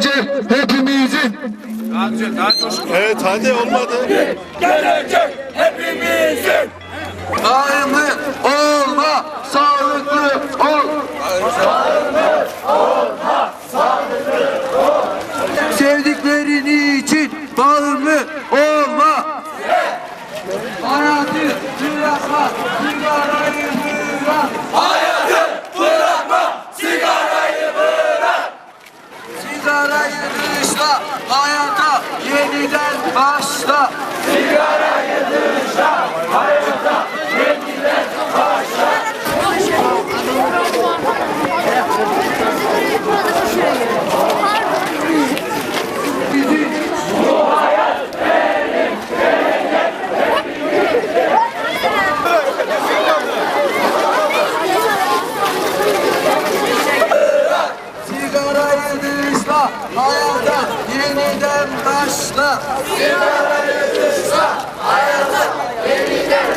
gelecek hepimizin. Evet hadi olmadı. Gelecek hepimizin. Daimi olma, sağlıklı ol. Sevdiklerin için bağımlı olma. Hayatı bırakma, sigarayı Sigarayı dışla, hayata yeniden başla. Sigarayı dışla, hayata yeniden başla. Sigarayı dışla, hayata yeniden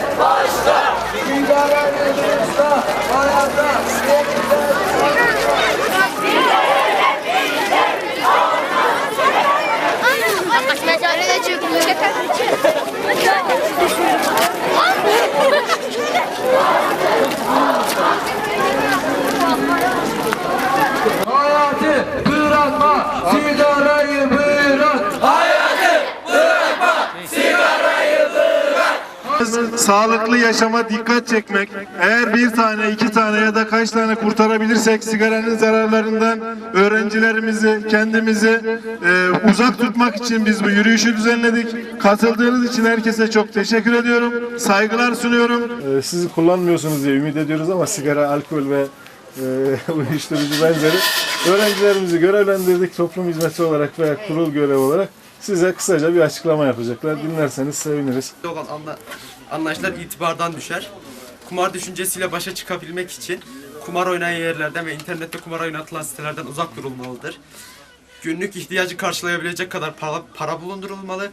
Nerede çekiyor? Hayatı Sağlıklı yaşama dikkat çekmek. Eğer bir tane, iki tane ya da kaç tane kurtarabilirsek sigaranın zararlarından öğrencilerimizi, kendimizi e, uzak tutmak için biz bu yürüyüşü düzenledik. Katıldığınız için herkese çok teşekkür ediyorum. Saygılar sunuyorum. E, sizi kullanmıyorsunuz diye ümit ediyoruz ama sigara, alkol ve e, uyuşturucu benzeri öğrencilerimizi görevlendirdik toplum hizmeti olarak veya kurul görevi olarak size kısaca bir açıklama yapacaklar. Dinlerseniz seviniriz. olan anla, anlayışlar itibardan düşer. Kumar düşüncesiyle başa çıkabilmek için kumar oynayan yerlerden ve internette kumar oynatılan sitelerden uzak durulmalıdır. Günlük ihtiyacı karşılayabilecek kadar para, para bulundurulmalı.